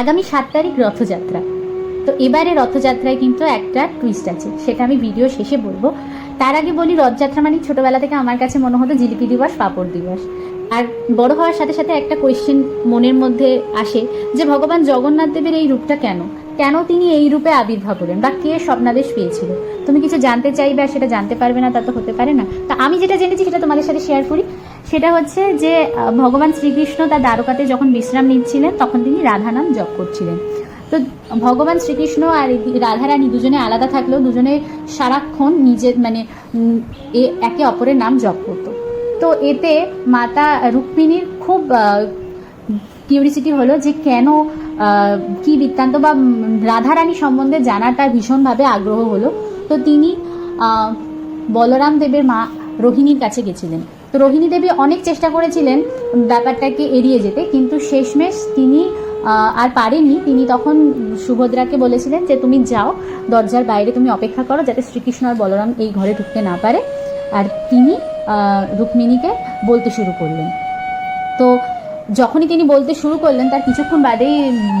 আগামী সাত তারিখ রথযাত্রা। তো এবারে রথযাত্রায় কিন্তু একটা টুইস্ট আছে, সেটা আমি ভিডিও শেষে বলব। তার আগে বলি, রথযাত্রা মানে ছোটবেলা থেকে আমার কাছে মনে হতো জিলিপি দিবস, পাপড় দিবস। আর বড় হওয়ার সাথে সাথে একটা কোয়েশ্চেন মনের মধ্যে আসে যে, ভগবান জগন্নাথ দেবের এই রূপটা কেন? কেন তিনি এই রূপে আবির্ভাব হলেন? বা কে স্বপ্নাদেশ পেয়েছিল? তুমি কিছু জানতে চাইবে আর সেটা জানতে পারবে না, তা তো হতে পারে না। তা আমি যেটা জেনেছি সেটা তোমাদের সাথে শেয়ার করি। সেটা হচ্ছে যে ভগবান শ্রীকৃষ্ণ তার দ্বারকাতে যখন বিশ্রাম নিচ্ছিলেন, তখন তিনি রাধা নাম জপ করছিলেন। তো ভগবান শ্রীকৃষ্ণ আর রাধারানী দুজনে আলাদা থাকলেও দুজনে সারাক্ষণ নিজের মানে একে অপরের নাম জপ করতো। তো এতে মাতা রুক্মিণীর খুব কিউরিসিটি হলো যে কেন কি বৃত্তান্ত বা রাধারানী সম্বন্ধে জানার তার ভীষণভাবে আগ্রহ হলো। তো তিনি বলরাম দেবের মা রোহিণীর কাছে গেছিলেন। তো রোহিণী দেবী অনেক চেষ্টা করেছিলেন ব্যাপারটাকে এড়িয়ে যেতে, কিন্তু শেষমেশ তিনি আর পারেনি তিনি তখন সুভদ্রাকে বলেছিলেন যে, তুমি যাও, দরজার বাইরে তুমি অপেক্ষা করো যাতে শ্রীকৃষ্ণ আর বলরাম এই ঘরে ঢুকতে না পারে। আর তিনি রুক্মিণীকে বলতে শুরু করলেন। তো যখনই তিনি বলতে শুরু করলেন, তার কিছুক্ষণ বাদেই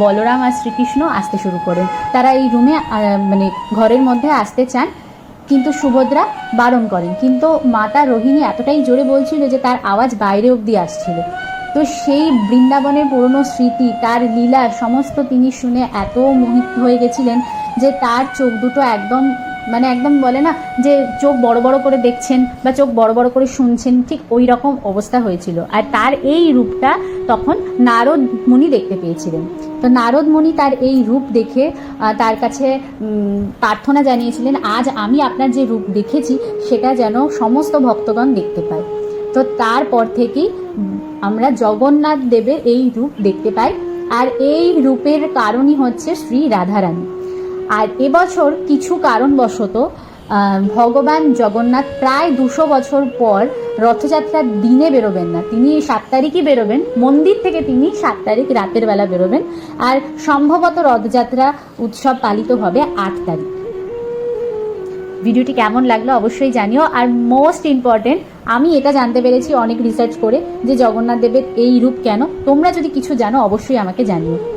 বলরাম আর শ্রীকৃষ্ণ আসতে শুরু করেন। তারা এই রুমে মানে ঘরের মধ্যে আসতে চান। কিন্তু সুভদ্রা বারণ করেন। কিন্তু মাতা রোহিণী এতটাই জোরে বলছিল যে তার আওয়াজ বাইরে অবধি আসছিল। তো সেই বৃন্দাবনের পুরনো স্মৃতি, তার লীলা, সমস্ত তিনি শুনে এত মোহিত হয়ে গেছিলেন যে তার চোখ দুটো একদম মানে একদম বলে না যে চোখ বড় বড় করে দেখছেন বা চোখ বড় বড় করে শুনছেন, ঠিক ওই রকম অবস্থা হয়েছিল। আর তার এই রূপটা তখন নারদ মুনি দেখতে পেয়েছিলেন। তো নারদ মুনি তার এই রূপ দেখে তার কাছে প্রার্থনা জানিয়েছিলেন, আজ আমি আপনার যে রূপ দেখেছি, সেটা যেন সমস্ত ভক্তগণ দেখতে পায়। তো তারপর থেকেই আমরা জগন্নাথ দেবের এই রূপ দেখতে পাই। আর এই রূপের কারণই হচ্ছে শ্রী রাধারানী। আর এবছর কিছু কারণবশত ভগবান জগন্নাথ প্রায় দুশো বছর পর রথযাত্রার দিনে বেরোবেন না। তিনি সাত তারিখই বেরোবেন, মন্দির থেকে তিনি সাত তারিখ রাতের বেলা বেরোবেন। আর সম্ভবত রথযাত্রা উৎসব পালিত হবে আট তারিখ। ভিডিওটি কেমন লাগল অবশ্যই জানিও। আর মোস্ট ইম্পর্টেন্ট আমি এটা জানতে পেরেছি, অনেক রিসার্চ করে যে জগন্নাথ দেবের এই রূপ কেন। তোমরা যদি কিছু জানো, অবশ্যই আমাকে জানিও।